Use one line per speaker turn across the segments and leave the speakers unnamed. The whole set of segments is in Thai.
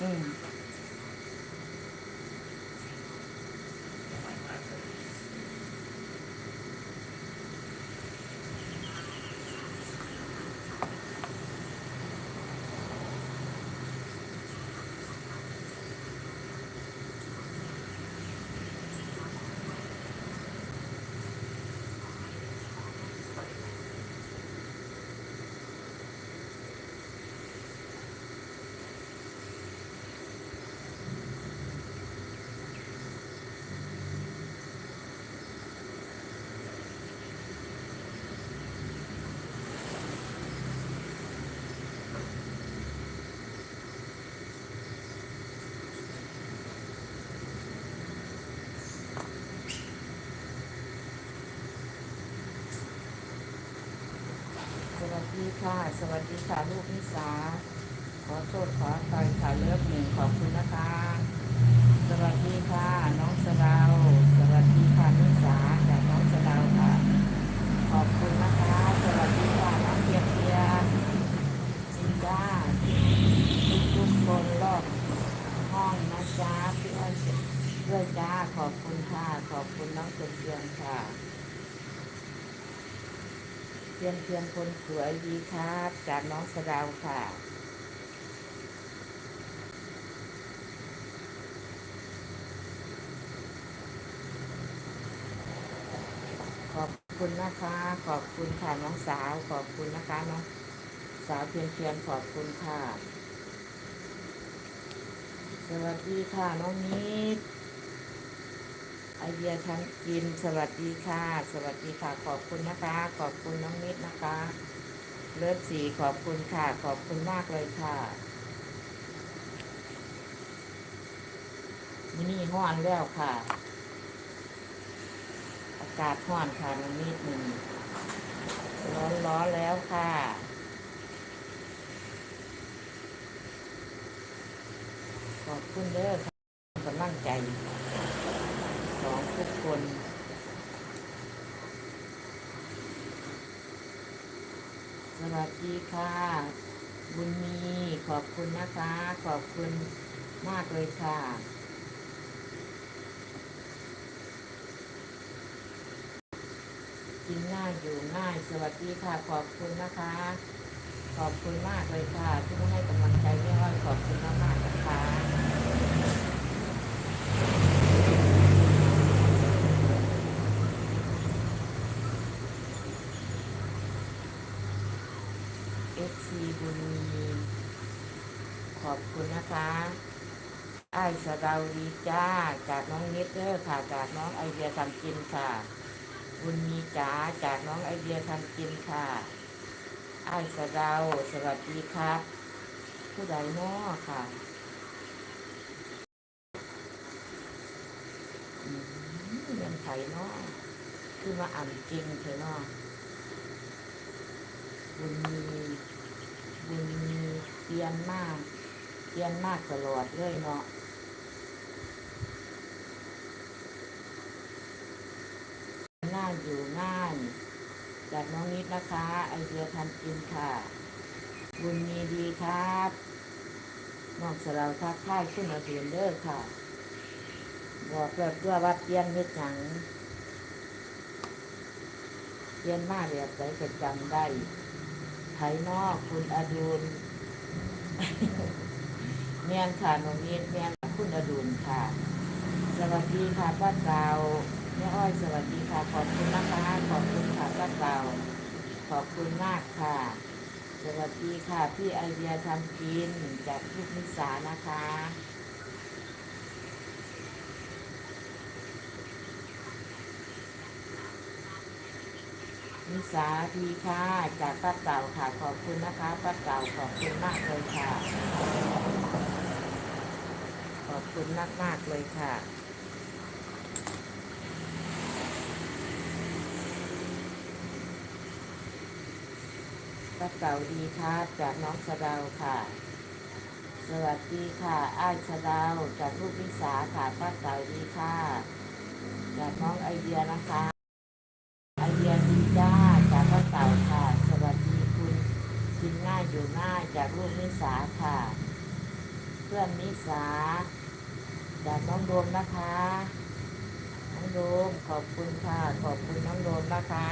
嗯。 ค่ะ สวัสดีค่ะลูกนิสา ขอโทษขอไปค่ะเลิฟหนึ่งขอบคุณนะคะ สวัสดีค่ะ น้องสราว สวัสดีค่ะนิสาจากน้องสะเดาวค่ะ ขอบคุณนะคะ สวัสดีค่ะน้องเทียเทียจินด้าทุกๆคนรอบห้องนะจ๊ะพี่อ้อยด้วยจ้าขอบคุณค่ะ ขอบคุณน้องเทียเทียนค่ะ เพียงเพียงคนสวยดีครับ จากน้องสดาวค่ะ ขอบคุณนะคะ ขอบคุณค่ะน้องสาว ขอบคุณนะคะน้องสาวเพียงเพียงขอบคุณค่ะ สวัสดีค่ะน้องนิด ไอเดียทั้งกินสวัสดีค่ะ สวัสดีค่ะ ขอบคุณนะคะ ขอบคุณน้องนิดนะคะ เลิศสีขอบคุณค่ะ ขอบคุณมากเลยค่ะมินี่ห้อนแล้วค่ะ อากาศห้อนค่ะน้องนิดหนึ่งร้อนร้อนแล้วค่ะขอบคุณเด้อค่ะกำลังใจ ของทุกคนสวัสดีค่ะ บุญมีขอบคุณนะคะ ขอบคุณมากเลยค่ะกินง่ายอยู่ง่ายสวัสดีค่ะ ขอบคุณนะคะ ขอบคุณมากเลยค่ะ ที่มาให้กำลังใจแม่อ้อยขอบคุณมากมากๆนะคะ เอฟซี บุญมีขอบคุณนะคะไอ้ายสะเดาวดีจ้า จากน้องเนเธอร์ค่ะ จากน้องไอเดียทำกินค่ะ บุญมีจ๋าจากน้องไอเดียทำกินค่ะไอ้ายสะเดาวสวัสดีครับ ผู้ใดน้อค่ะอืมเรียนไทยน้อคือมาอ่านจริงเถอะน้อบุญมี บุญมีเปลี่ยนมากเปลี่ยนมากตลอดเลยเนาะง่ายอยู่ง่ายจากน้องนิดนะคะ ไอเดียทำกินค่ะ บุญมีดีครับน้องสลาวทักทายขึ้นมาเรียนเด้อค่ะ บอกเกิดตัววัดเปลี่ยนเฮ็ดหยังเปลี่ยนมาแบบไหนก็จำได้ ไทยนอกคุณอดุลเมียนค่ะน้องนิดเมียนคุณอดุลค่ะ สวัสดีค่ะป้าเกาแม่อ้อยสวัสดีค่ะขอบคุณนะคะขอบคุณค่ะป้าเกาขอบคุณมากค่ะ สวัสดีค่ะพี่ไอเดียทำกินจากลูกนิสานะคะ นิสาดีค่ะจากป้าเก่าค่ะขอบคุณนะคะป้าเก่าขอบคุณมากเลยค่ะ ขอบคุณมากมากเลยค่ะ ป้าเก่าดีค่ะจากน้องสะดาวค่ะ สวัสดีค่ะอ้ายสะดาวจากลูกนิสาค่ะป้าเก่าดีค่ะจากน้องไอเดียนะคะ ไอเดียดีจ้าจากป้าเต่าค่ะ สวัสดีคุณกินง่ายอยู่ง่ายจากลูกนิ สาค่ะ เพื่อนนิสาจากน้องโดมนะคะน้องโดมขอบคุณค่ะ ขอบคุณน้องโดมนะคะ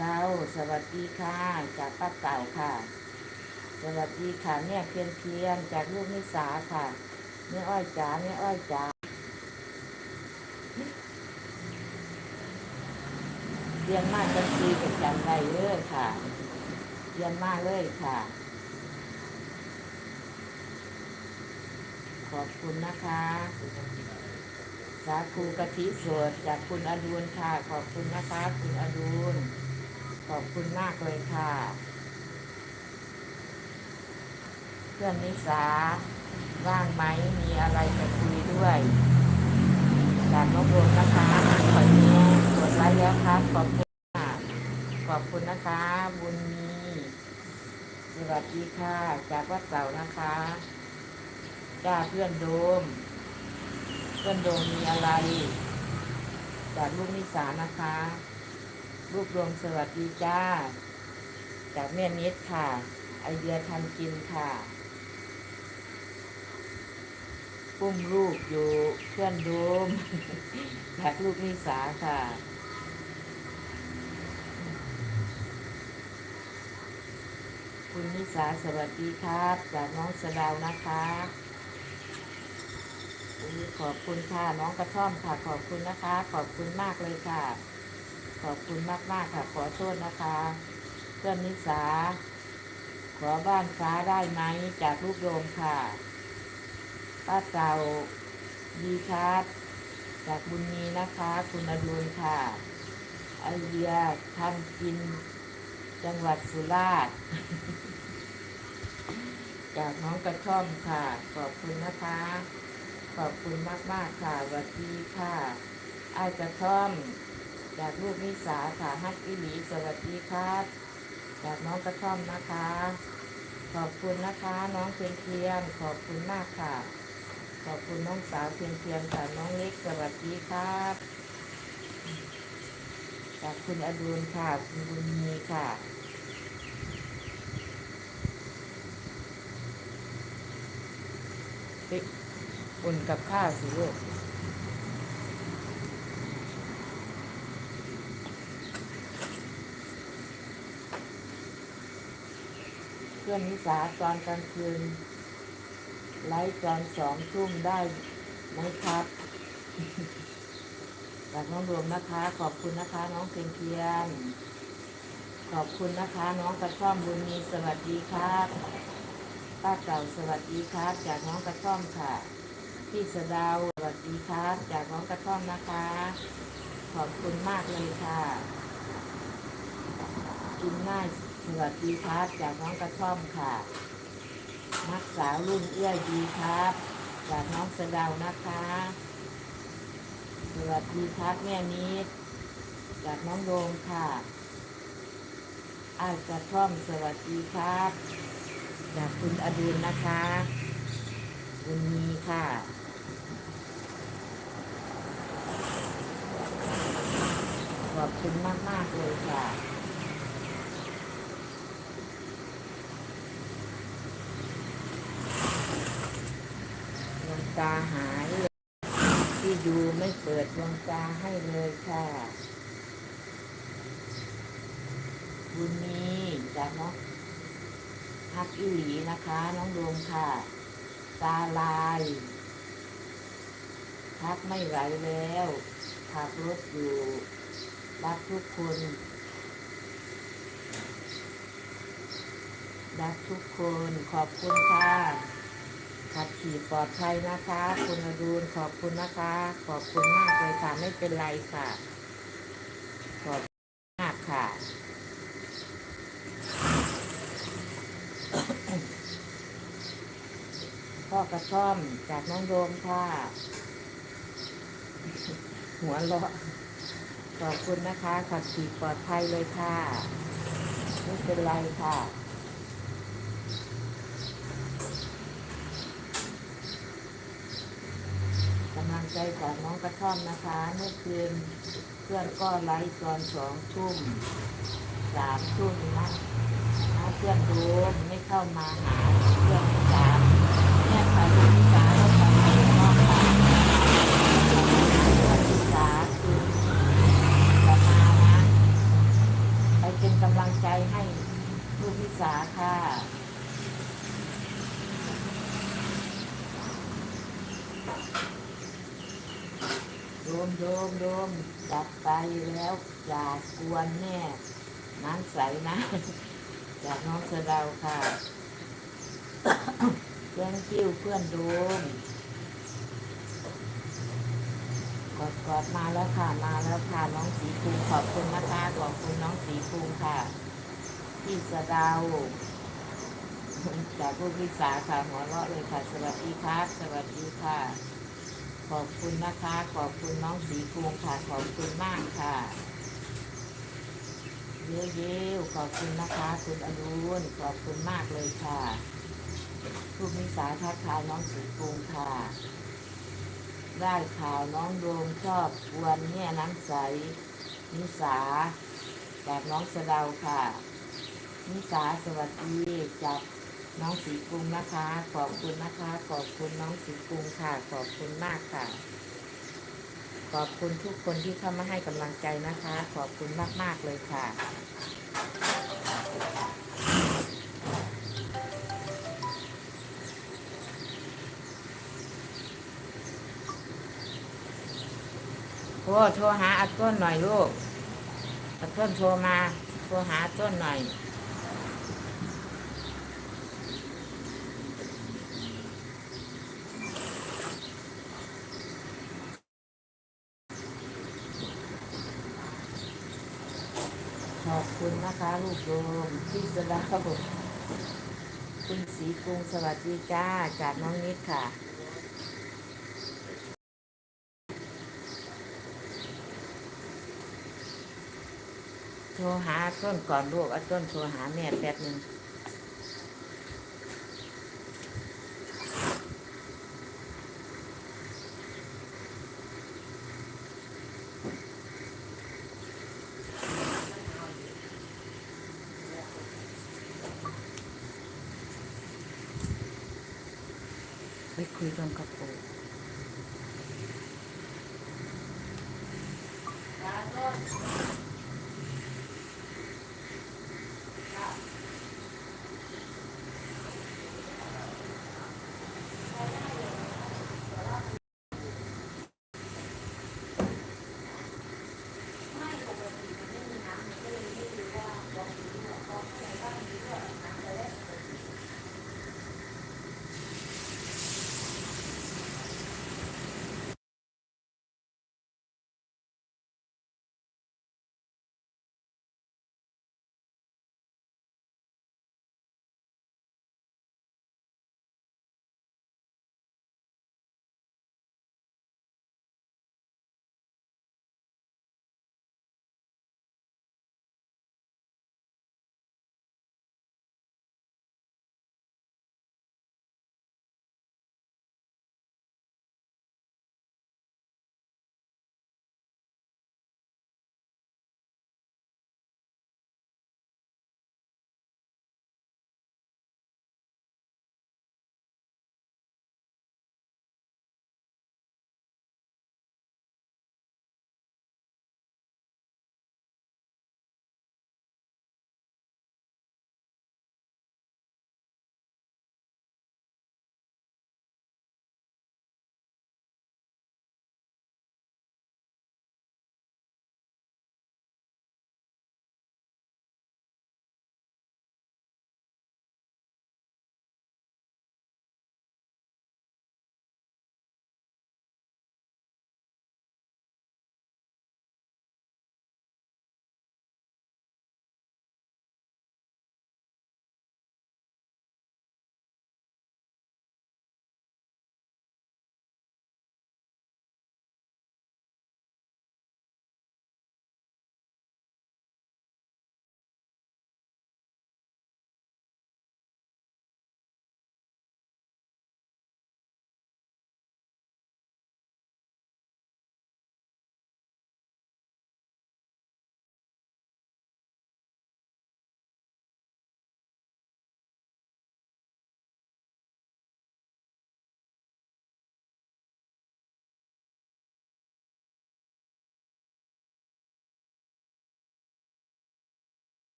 เดาสวัสดีค่ะ จากป้าเก่าค่ะ สวัสดีค่ะเนี่ยเพียนเพียนจากลูกนิสาค่ะเนี่ยอ้อยจ๋าเนี่ยอ้อยจ๋าเรียนมากจังซีกับจังไรเลยค่ะเรียนมากเลยค่ะ ขอบคุณนะคะสาคูกะทิสดจากคุณอดุลค่ะ ขอบคุณนะคะ คุณอดุล ขอบคุณมากเลยค่ะ เพื่อนนิสาว่างไหมมีอะไรจะคุยด้วยจากน้องโบนนะคะขอนี้กดไลค์แล้วครับขอบคุณค่ะขอบคุณนะคะ บุญมีสวัสดีค่ะ จากวัดเสานะคะจ้าเพื่อนโดม เพื่อนโดมมีอะไร จากลูกนิสานะคะ ลูกรวมสวัสดีจ้า จากแม่นิดค่ะ ไอเดียทำกินค่ะปุ้มลูกอยู่เพื่อนโดมจากลูกนิสาค่ะคุณนิสาสวัสดีครับ จากน้องสดาวนะคะขอบคุณค่ะน้องกระท่อมค่ะ ขอบคุณนะคะ ขอบคุณมากเลยค่ะ ขอบคุณมากมากค่ะ ขอโทษนะคะเพื่อนนิสา ขอบ้านฟ้าได้ไหมจากลูกโดมค่ะ ป้าเต่าดีครับจากบุญมีนะคะ คุณอดุลค่ะไอเดียทำกินจังหวัดสุราษฎร์จากน้องกระท่อมค่ะ ขอบคุณนะคะ ขอบคุณมากมากค่ะสวัสดีค่ะไอ้ายกระท่อม จากลูกนิสาค่ะฮักอิหลีสวัสดีครับ จากน้องกระท่อมนะคะ ขอบคุณนะคะ น้องเพียงเพียงขอบคุณมากค่ะ ขอบคุณน้องสาวเพียงเพียงค่ะน้องเล็กสวัสดีครับ จากคุณอดุลค่ะคุณบุญมีค่ะไปอุ่นกับข้าวสิลูก พื่อนนิสาตอนกลางคืน ไลฟ์ตอนสองทุ่มได้ไหมครับจากน้องรวมนะคะ ขอบคุณนะคะ น้องเพียงเพียงขอบคุณนะคะ น้องกระท่อมบุญมีสวัสดีครับป้าเก่าสวัสดีครับ จากน้องกระท่อมค่ะ พี่สดาวสวัสดีครับ จากน้องกระท่อมนะคะ ขอบคุณมากเลยค่ะ กินง่าย สวัสดีครับจากน้องกระท่อมค่ะ นักสาวรุ่นเอื้อยดีครับ จากน้องสะดาวนะคะ สวัสดีครับแม่นิดจากน้องโดมค่ะอายกระท่อมสวัสดีครับ จากคุณอดุลนะคะคุณมีค่ะขอบคุณมากมากๆเลยค่ะ ดวง ตาหายที่ดูไม่เปิดดวงตาให้เลยค่ะ บุญมีจากน้องฮักอิหลีนะคะ น้องดวงค่ะ ตาลายพักไม่ไหวแล้วขับรถอยู่รักทุกคน รักทุกคนขอบคุณค่ะ ขับขี่ปลอดภัยนะคะ คุณอดูลขอบคุณนะคะ ขอบคุณมากเลยค่ะ ไม่เป็นไรค่ะ ขอบคุณมากค่ะ พ่อกระท่อมจากน้องโดมค่ะ หัวเราะขอบคุณนะคะ ขับขี่ปลอดภัยเลยค่ะ ไม่เป็นไรค่ะ กำลัง ใจจากน้องกระท่อมนะคะเมื่อคืนเพื่อนก็ไลฟ์ตอนสองทุ่มสามทุ่มนะนะเพื่อนรู้ไม่เข้ามาหาเพื่อนสามเนี่ยค่ะลูกที่ส มโยมโยมกลับไปแล้วอย่ากวนแม่น้ำใสนะ จากน้องสดาวค่ะเพื่อคิ้วเพื่อนโดมกอดกดมาแล้วค่ะมาแล้วค่ะน้องสีภูขอบคุณนะคะขอบคุณน้องสีภูค่ะ พี่สดาวจากผู้พิสาค่ะหัวเราะเลยค่ะ สวัสดีครับสวัสดีค่ะ ขอบคุณนะคะ ขอบคุณน้องสีภูมิค่ะ ขอบคุณมากค่ะ เย้เย้ขอบคุณนะคะ คุณอรุณขอบคุณมากเลยค่ะผู้พิสาทักทายน้องสีภูมิค่ะ ได้ข่าวน้องโดมชอบกวนเนี่ยน้ำใสนิสาจากน้องสะดาค่ะ นิสาสวัสดีจาก น้องสีกรุงนะคะ ขอบคุณนะคะ ขอบคุณน้องสีกรุงค่ะ ขอบคุณมากค่ะ ขอบคุณทุกคนที่เข้ามาให้กำลังใจนะคะ ขอบคุณมาก ๆ เลยค่ะโอ้โทรหาอาต้นหน่อยลูกอาต้นโทรมา โทรหาต้นหน่อย ขอบคุณ นะคะลูกโยมที่สลาบุคุณสีกรุงสวัสดีจ้าจากน้องนิดค่ะโทรหาต้นก่อนลูกเอาต้นโทรหาแม่แป๊บหนึ่ง 被亏断胳膊。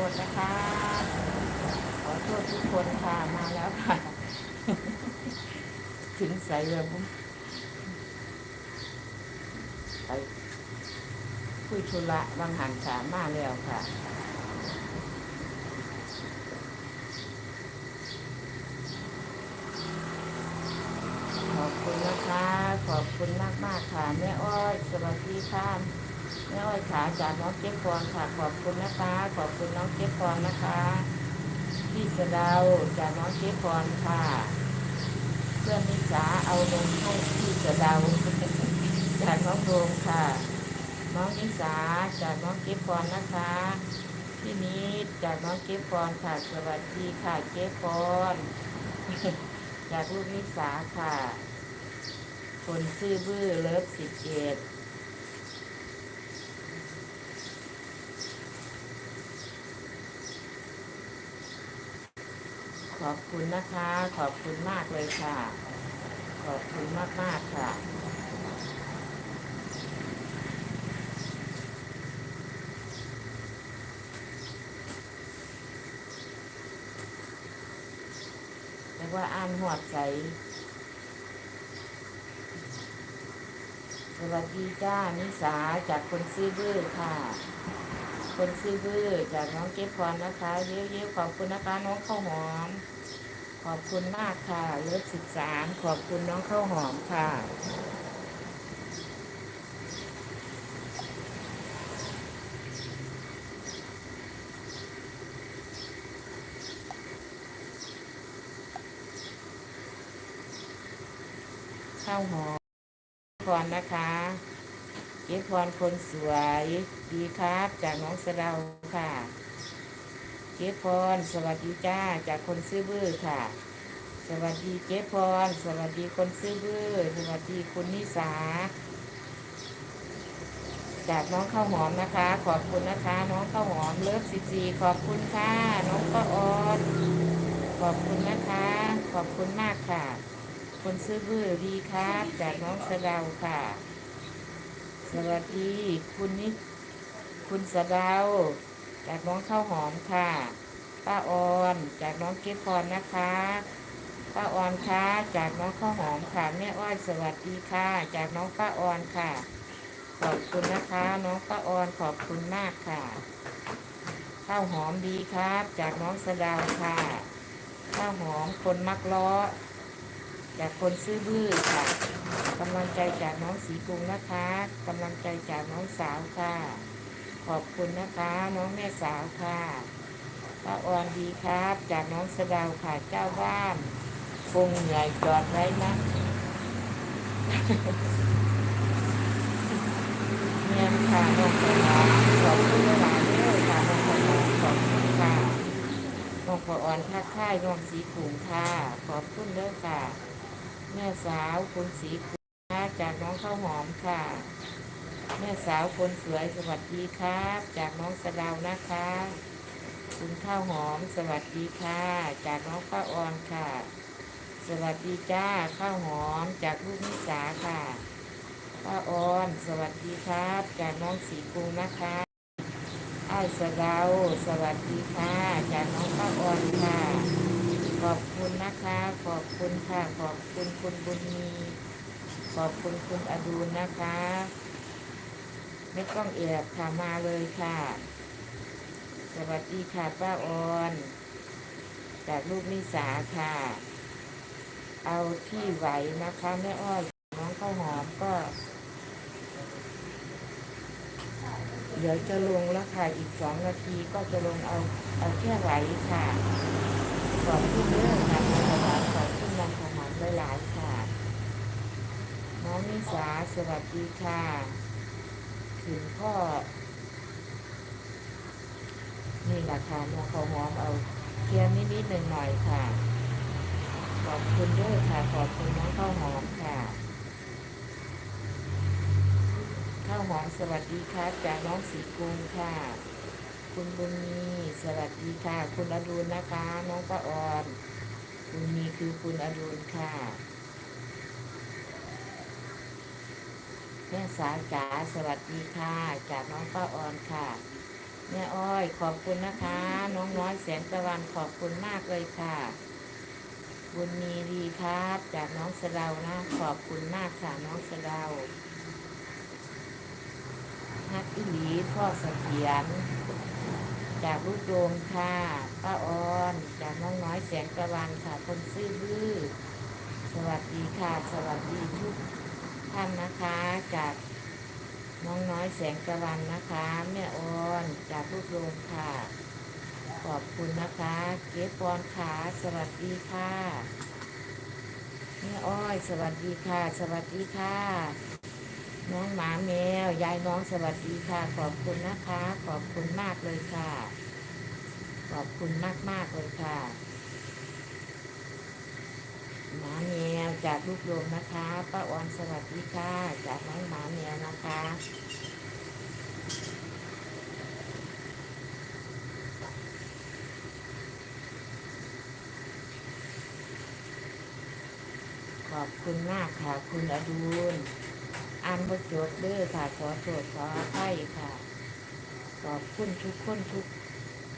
กันกับปู่โทษนะคะ ขอโทษทุกคนค่ะ มาแล้วค่ะ ถึงใส่เลยบุ้มไปคุยธุระบางหันขามาแล้วค่ะขอบคุณนะคะ ขอบคุณมากมากค่ะ แม่อ้อย สวัสดีค่ะ แม่อ้อยขาจากน้องเจ๊ฟองค่ะขอบคุณนะคะ ขอบคุณน้องเจ๊ฟองนะคะพี่สดาวจากน้องเจ๊ฟองค่ะเพื่อนนิสาเอาลงให้พี่สดาวจากน้องโดมค่ะ น้องนิสาจากน้องเจ๊ฟองนะคะพี่นิดจากน้องเจ๊ฟองค่ะสวัสดีค่ะเจ๊ฟองจากลูกนิสาค่ะ คนซื่อบื้อเลิฟสิบเอ็ด ขอบคุณนะคะ ขอบคุณมากเลยค่ะ ขอบคุณมากมากค่ะ แต่ว่าอ่านหวดใส สวัสดีจ้านิสาจากคนซื้อบื้อค่ะ คนซื้อบื้อจากน้องเก็บพรนะคะ เยอะๆขอบคุณนะคะน้องข้าวหอม ขอบคุณมากค่ะเลิศสิบสามขอบคุณน้องข้าวหอมค่ะข้าวหอมพรนะคะ เก็บพรคนสวยดีครับจากน้องสะเดาค่ะเก็บพรสวัสดีจ้าจากคนซื้อบื้อค่ะ สวัสดีเก็บพรสวัสดีคนซื้อบื้อสวัสดีคุณนิสาจากน้องข้าวหอมนะคะ ขอบคุณนะคะ น้องข้าวหอมเลิฟสิบีขอบคุณค่ะ น้องก็ออนขอบคุณนะคะ ขอบคุณมากค่ะ คนซื้อบื้อดีครับจากน้องสะเดาค่ะ สวัสดี คุณนิคุณสะดาว จากน้องข้าวหอมค่ะ ป้าออนจากน้องเกพรนะคะ ป้าออนค่ะจากน้องข้าวหอมค่ะแม่อ้อยสวัสดีค่ะ จากน้องป้าออนค่ะ ขอบคุณนะคะ น้องป้าออนขอบคุณมากค่ะ ข้าวหอมดีครับ จากน้องสะดาวค่ะ ข้าวหอมคนมักล้อ จากคนซื้อบื้อค่ะกำลังใจจากน้องสีกรุงนะคะกำลังใจจากน้องสาวค่ะ ขอบคุณนะคะน้องแม่สาวค่ะป้าออนดีครับ จากน้องสดาวค่ะเจ้าบ้านคงเหนื่อยจอดไว้นะเนียนค่ะน้องสะเดาวขอบคุณหลายเลยค่ะน้องสะเดาวขอบคุณค่ะน้องปออ่อนทักทายน้องสีขุงค่ะ ขอบคุณเด้อค่ะ แม่สาวคุณสีขุงค่ะจากน้องข้าวหอมค่ะ แม่สาวคนสวยสวัสดีครับ จากน้องสะดาวนะคะ คุณข้าวหอมสวัสดีค่ะ จากน้องข้าวออนค่ะ สวัสดีจ้าข้าวหอมจากลูกนิสาค่ะป้าออนสวัสดีครับ จากน้องสีกุงนะคะอ้ายสะดาวสวัสดีค่ะ จากน้องป้าออนค่ะ ขอบคุณนะคะ ขอบคุณค่ะ ขอบคุณคุณบุญมี ขอบคุณคุณอดุลนะคะ ไม่ต้องแอบค่ะมาเลยค่ะ สวัสดีค่ะป้าออนจากลูกนิสาค่ะ เอาที่ไหวนะคะแม่อ้อยน้องข้าวหอมก็ เดี๋ยวจะลงแล้วค่ะ อีกสองนาทีก็จะลงเอาเอาแค่ไหวค่ะ ขอบคุณเรื่องค่ะน้องขวานขอบคุณน้องขวานหลายๆค่ะน้องนิสาสวัสดีค่ะถึงพ่อนี่แหละค่ะน้องข้าวหอมเอาเคียนนิดๆหน่อยๆค่ะ ขอบคุณด้วยค่ะ ขอบคุณน้องข้าวหอมค่ะข้าวหอมสวัสดีครับจากน้องสีกรุงค่ะ คุณบุญมีสวัสดีค่ะ คุณอดุลนะคะ น้องป้าออนคุณมีคือคุณอดุลค่ะแม่สาวจ๋าสวัสดีค่ะจากน้องป้าออนค่ะแแม่อ้อยขอบคุณนะคะ น้องน้อยแสงตะวันขอบคุณมากเลยค่ะ บุญมีดีครับ จากน้องสะเดานะขอบคุณมากค่ะน้องสะเดาฮักอิหลีพ่อเสถียร จากลูกโดมค่ะป้าออนจากน้องน้อยแสงตะวันค่ะคนซื่อบื้อสวัสดีค่ะ สวัสดีทุกท่านนะคะ จากน้องน้อยแสงตะวันนะคะแม่ออนจากลูกโดมค่ะ ขอบคุณนะคะ เก๋ปอนขาสวัสดีค่ะแม่อ้อย สวัสดีค่ะ สวัสดีค่ะ น้องหมาแมว ยายน้องสวัสดีค่ะ ขอบคุณนะคะ ขอบคุณมากเลยค่ะ ขอบคุณมากมากเลยค่ะ หมาแมวจากลูกโยมนะคะป้าออนสวัสดีค่ะ จากน้องหมาแมวนะคะขอบคุณมากค่ะ คุณอดุล อ่านบทจดเด้อค่ะ ขอโทษขออภัยค่ะ ขอบคุณทุกคนทุก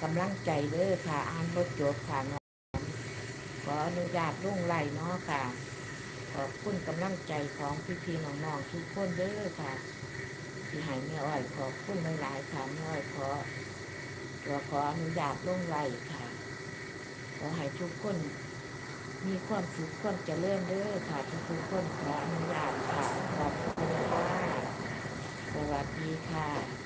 กำลังใจเด้อค่ะ อ่านบทจดค่ะน้องขออนุญาตลุ่งไหลเนาะค่ะ ขอบคุณกำลังใจของพี่ๆน้องๆทุกคนเด้อค่ะที่ให้แม่อ้อยขอบคุณหลายๆค่ะแม่อ้อยขอขอขออนุญาตลุ่งไหลค่ะ ขอให้ทุกคน มีความสุขความเจริญเด้อค่ะทุกคนขออนุญาตค่ะขอบคุณค่ะสวัสดีค่ะ